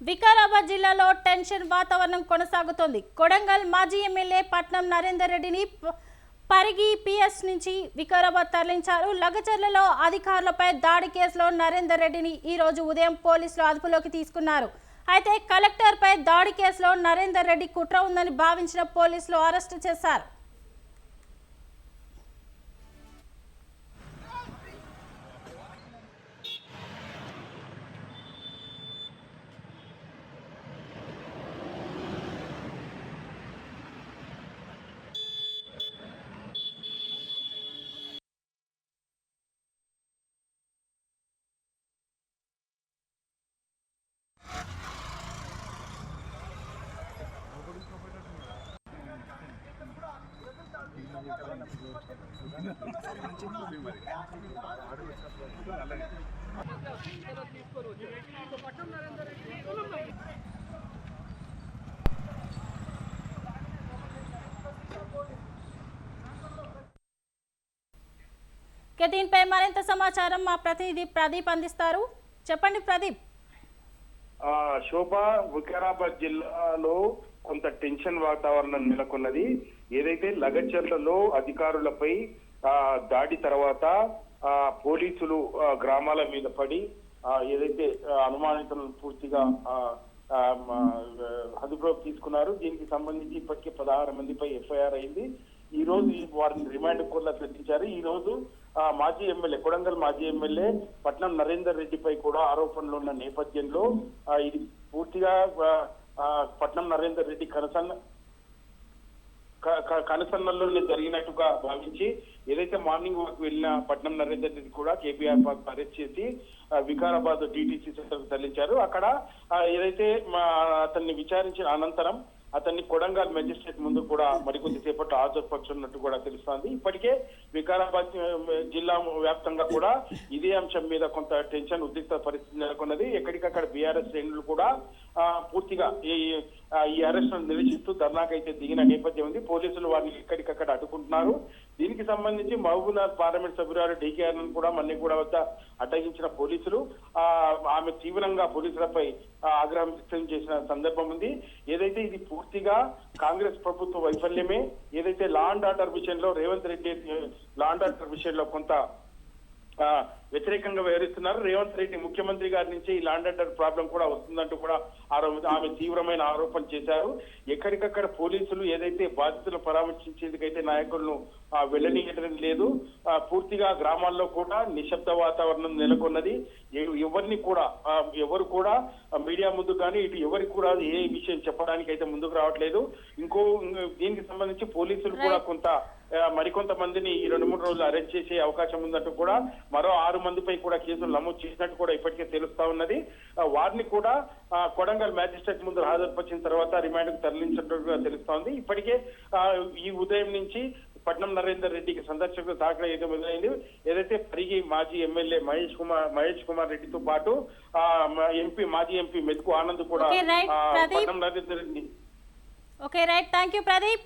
వికారాబాద్ జిల్లాలో టెన్షన్ వాతావరణం కొనసాగుతోంది. కొడంగల్ మాజీ ఎమ్మెల్యే పట్నం నరేందర్ రెడ్డిని పరిగి పిఎస్ నుంచి వికారాబాద్ తరలించారు. లగచర్లలో అధికారులపై దాడి కేసులో నరేందర్ రెడ్డిని ఈరోజు ఉదయం పోలీసులు అదుపులోకి తీసుకున్నారు. అయితే కలెక్టర్పై దాడి కేసులో నరేందర్ రెడ్డి కుట్ర ఉందని భావించిన పోలీసులు అరెస్టు చేశారు. దీనిపై మరింత సమాచారం మా ప్రతినిధి ప్రదీప్ అందిస్తారు. చెప్పండి ప్రదీప్. శోభ వికారాబాద్ జిల్లాలో కొంత టెన్షన్ వాతావరణం నెలకొన్నది. ఏదైతే లగచర్లలో అధికారులపై దాడి తర్వాత ఆ పోలీసులు గ్రామాల మీద పడి ఆ, ఏదైతే అనుమానితులను పూర్తిగా అదుపులోకి తీసుకున్నారు. దీనికి సంబంధించి ఇప్పటికే పదహారు మందిపై ఎఫ్ఐఆర్ అయింది. ఈ రోజు వారిని రిమాండ్ కోర్లా తరలించారు ఈ రోజు ఆ, మాజీ ఎమ్మెల్యే కొడంగల్ మాజీ ఎమ్మెల్యే పట్నం నరేందర్ రెడ్డిపై కూడా ఆరోపణలు ఉన్న నేపథ్యంలో ఇది పూర్తిగా పట్నం నరేందర్ రెడ్డి కనసన్న కనసన్నల్లోనే జరిగినట్టుగా భావించి ఏదైతే మార్నింగ్ వాక్ వెళ్ళిన పట్నం నరేందర్ రెడ్డి కూడా కేబీఆర్ పార్క్ అరెస్ట్ చేసి వికారాబాద్ డిటిసి సెంటర్ తరలించారు. అక్కడ ఏదైతే మా అతన్ని విచారించిన అనంతరం అతన్ని కొడంగల్ మెజిస్ట్రేట్ ముందు కూడా మరికొద్ది సేపట్లో హాజరుపరచున్నట్టు కూడా తెలుస్తోంది. ఇప్పటికే వికారాబాద్ జిల్లా వ్యాప్తంగా కూడా ఇదే అంశం మీద కొంత టెన్షన్ ఉద్రిక్త పరిస్థితి నెలకొన్నది. ఎక్కడికక్కడ బీఆర్ఎస్ శ్రేణులు కూడా పూర్తిగా ఈ ఈ అరెస్ట్ నిరసిస్తూ ధర్నాకైతే దిగిన నేపథ్యం ఉంది. పోలీసులు వారిని ఎక్కడికక్కడ అడ్డుకుంటున్నారు. దీనికి సంబంధించి మహబూబ్నాథ్ పార్లమెంట్ సభ్యురాలు డీకేఆర్ కూడా మన్నిగూడ వద్ద అడ్డగించిన పోలీసులు ఆ, ఆమె తీవ్రంగా పోలీసులపై ఆగ్రహం వ్యక్తం చేసిన సందర్భం ఉంది. ఏదైతే ఇది పూర్తిగా కాంగ్రెస్ ప్రభుత్వ వైఫల్యమే ఏదైతే లా అండ్ ఆర్డర్ విషయంలో Revanth Reddy law and order విషయంలో కొంత వ్యతిరేకంగా వ్యవహరిస్తున్నారు. రేవంత్ రెడ్డి ముఖ్యమంత్రి గారి నుంచి ఈ లాండ్ ఆర్డర్ ప్రాబ్లం కూడా వస్తుందంటూ కూడా ఆమె తీవ్రమైన ఆరోపణ చేశారు. ఎక్కడికక్కడ పోలీసులు ఏదైతే బాధితులు పరామర్శించేందుకైతే నాయకులను వెళ్ళనీయడం లేదు. పూర్తిగా గ్రామాల్లో కూడా నిశ్శబ్ద వాతావరణం నెలకొన్నది. ఎవరిని కూడా ఎవరు కూడా మీడియా ముందు కానీ ఇటు ఎవరికి కూడా ఏ విషయం చెప్పడానికి అయితే ముందుకు రావట్లేదు. ఇంకో దీనికి సంబంధించి పోలీసులు కూడా కొంత మరికొంతమందిని ఈ రెండు మూడు రోజులు అరెస్ట్ చేసే అవకాశం ఉందంటూ కూడా మరో ఆరు మందిపై కూడా కేసులు నమోదు చేసినట్టు కూడా ఇప్పటికే తెలుస్తా ఉన్నది. వారిని కూడా కొడంగల్ మ్యాజిస్ట్రేట్ ముందు హాజరుపరిచిన తర్వాత రిమాండ్కు తరలించినట్టుగా తెలుస్తోంది ఇప్పటికే ఈ ఉదయం నుంచి పట్నం నరేందర్ రెడ్డికి సందర్శకులు దాఖలు అయితే మొదలైంది. ఏదైతే పరిగి మాజీ ఎమ్మెల్యే మహేష్ కుమార్ మహేష్ కుమార్ రెడ్డితో పాటు ఎంపీ మాజీ ఎంపీ మెతుకు ఆనంద్ కూడా. Patnam Narender Reddy okay right thank you Pradeep